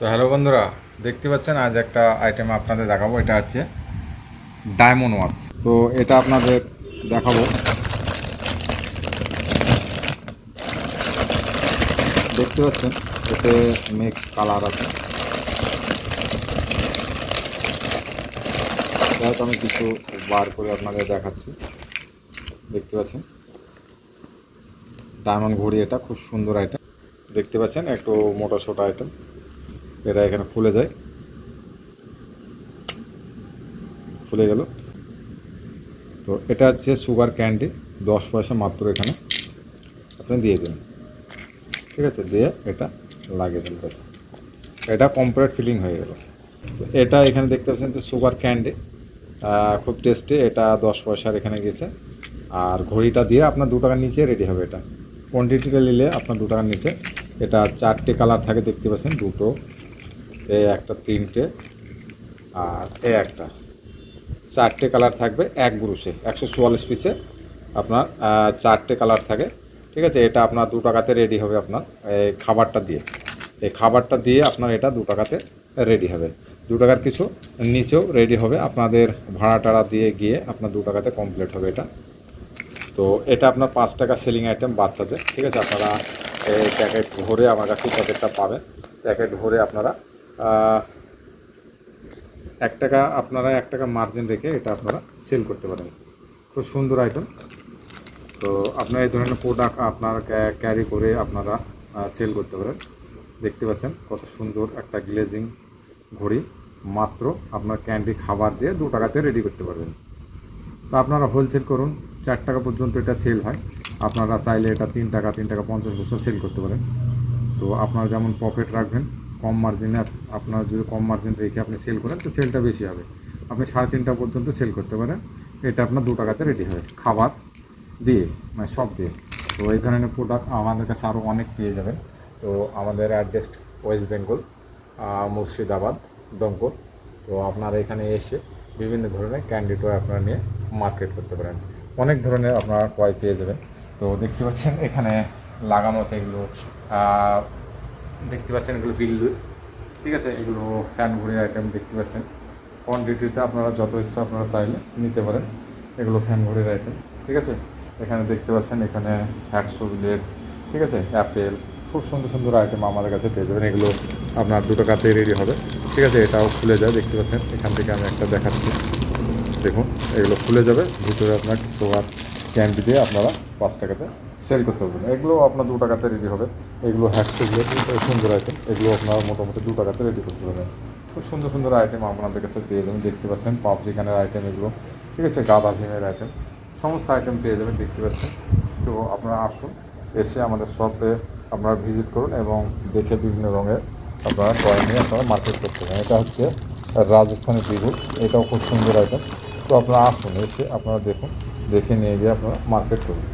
তো হ্যালো বন্ধুরা, দেখতে পাচ্ছেন আজ একটা আইটেম আপনাদের দেখাবো, এটা হচ্ছে ডায়মন্ড ওয়াশ তো এটা আপনাদের দেখাবো। দেখতে পাচ্ছেন, এতে মিক্স কালার আছে। যাই হোক, আমি কিছু বার করে আপনাদের দেখাচ্ছি। দেখতে পাচ্ছেন ডায়মন্ড ঘড়ি এটা, খুব সুন্দর আইটেম দেখতে পাচ্ছেন, একটু মোটা সোটা আইটেম এটা এখানে ফুলে যায়। ফুলে গেল। তো এটা হচ্ছে সুগার ক্যান্ডি দশ পয়সা মাত্র এখানে। আপনি দিয়ে দিন। ঠিক আছে? দিয়ে এটা লাগিয়ে দিন, ব্যাস। এটা কমপ্লিট ফিলিং হয়ে গেল। তো এটা এখানে দেখতে পাচ্ছেন যে সুগার ক্যান্ডি খুব টেস্টি এটা দশ পয়সার এখানে গেছে। আর ঘড়িটা দিয়ে আপনার দু টাকার নিচে রেডি হবে এটা। কোয়ান্টিটিটা নিলে আপনার দু টাকার নিচে। এটা চারটে কালার থাকে, দেখতে পাচ্ছেন। দুটো এ একটা, তিনটে, আর এ একটা। চারটে কালার থাকবে এক ব্রুশে, একশো চুয়াল্লিশ পিসে আপনার চারটে কালার থাকে, ঠিক আছে? এটা আপনার দু টাকাতে রেডি হবে আপনার, এই খাবারটা দিয়ে। এই খাবারটা দিয়ে আপনার এটা দু টাকাতে রেডি হবে। দু টাকার কিছু নিচেও রেডি হবে, আপনাদের ভাড়া টাড়া দিয়ে গিয়ে আপনার দু টাকাতে কমপ্লিট হবে এটা। তো এটা আপনার পাঁচ টাকা সেলিং আইটেম বাচ্চাদের, ঠিক আছে? আপনারা এই প্যাকেট ভরে আমার কাছে প্যাকেটটা পাবেন। প্যাকেট ভরে আপনারা এক টাকা আপনারা এক টাকা মার্জিন রেখে এটা আপনারা সেল করতে পারেন। খুব সুন্দর আইটেম তো আপনারা এই ধরনের প্রোডাক্ট আপনারা ক্যারি করে আপনারা সেল করতে পারেন। দেখতে পাচ্ছেন কত সুন্দর একটা গ্লেজিং ঘড়ি। মাত্র আপনার ক্যান্ডি খাবার দিয়ে দু টাকাতে রেডি করতে পারবেন। তো আপনারা হোলসেল করুন, চার টাকা পর্যন্ত এটা সেল হয়। আপনারা চাইলে এটা তিন টাকা তিন টাকা পঞ্চাশ বছর সেল করতে পারেন। তো আপনারা যেমন প্রফিট রাখবেন কম মার্জিনে আপনার যদি কম মার্জিন রেখে আপনি সেল করেন তো সেলটা বেশি হবে। আপনি সাড়ে তিনটা পর্যন্ত সেল করতে পারেন। এটা আপনার দু টাকাতে রেডি হবে। খাবার দিয়ে মানে সব দিয়ে। তো এই ধরনের প্রোডাক্ট আমাদের কাছে আরও অনেক পেয়ে যাবেন। তো আমাদের অ্যাড্রেস ওয়েস্ট বেঙ্গল মুর্শিদাবাদ দমকল। তো আপনারা এখানে এসে বিভিন্ন ধরনের ক্যান্ডি টয় আপনারা নিয়ে মার্কেট করতে পারেন। অনেক ধরনের আপনারা টয় পেয়ে যাবেন। তো দেখতে পাচ্ছেন এখানে লাগানো আহ, দেখতে পাচ্ছেন এগুলো বিল। ঠিক আছে, এগুলো ফ্যান ঘড়ির আইটেম দেখতে পাচ্ছেন। কোয়ান্টিটিতে আপনারা যত ইচ্ছা আপনারা চাইলে নিতে পারেন। এগুলো ফ্যান ঘড়ির আইটেম ঠিক আছে? এখানে দেখতে পাচ্ছেন এখানে একশো বিলেট ঠিক আছে? অ্যাপেল খুব সুন্দর সুন্দর আইটেম আমাদের কাছে পেয়ে যাবেন। এগুলো আপনার দুটো টাকাতেই রেডি হবে। ঠিক আছে, এটাও খুলে যায়, দেখতে পাচ্ছেন? এখান থেকে আমি একটা দেখাচ্ছি। দেখুন, এগুলো খুলে যাবে। ভিতরে আপনার সুগার ক্যান্ডি দিয়ে আপনারা পাঁচ টাকাতে সেল করতে পারবেন এগুলো আপনার দু টাকাতে রেডি হবে। এগুলো হ্যাকসগুলো সুন্দর আইটেম এগুলো আপনারা মোটামুটি দু টাকাতে রেডি করতে পারবেন খুব সুন্দর সুন্দর আইটেম আপনাদের কাছে পেয়ে যাবেন। দেখতে পাচ্ছেন পাবজি গানের আইটেম এগুলো। ঠিক আছে গাদা ভীমের আইটেম সমস্ত আইটেম পেয়ে যাবেন, দেখতে পাচ্ছেন। তো আপনারা আসুন, এসে আমাদের শপে আপনারা ভিজিট করুন এবং দেখে বিভিন্ন রঙের আপনারা টয় নিয়ে আপনারা মার্কেট করতে পারেন। এটা হচ্ছে রাজস্থানের বিহুর এটাও খুব সুন্দর আইটেম তো আপনারা আসুন, এসে আপনারা দেখুন, দেখে নিয়ে গিয়ে আপনারা মার্কেট করুন।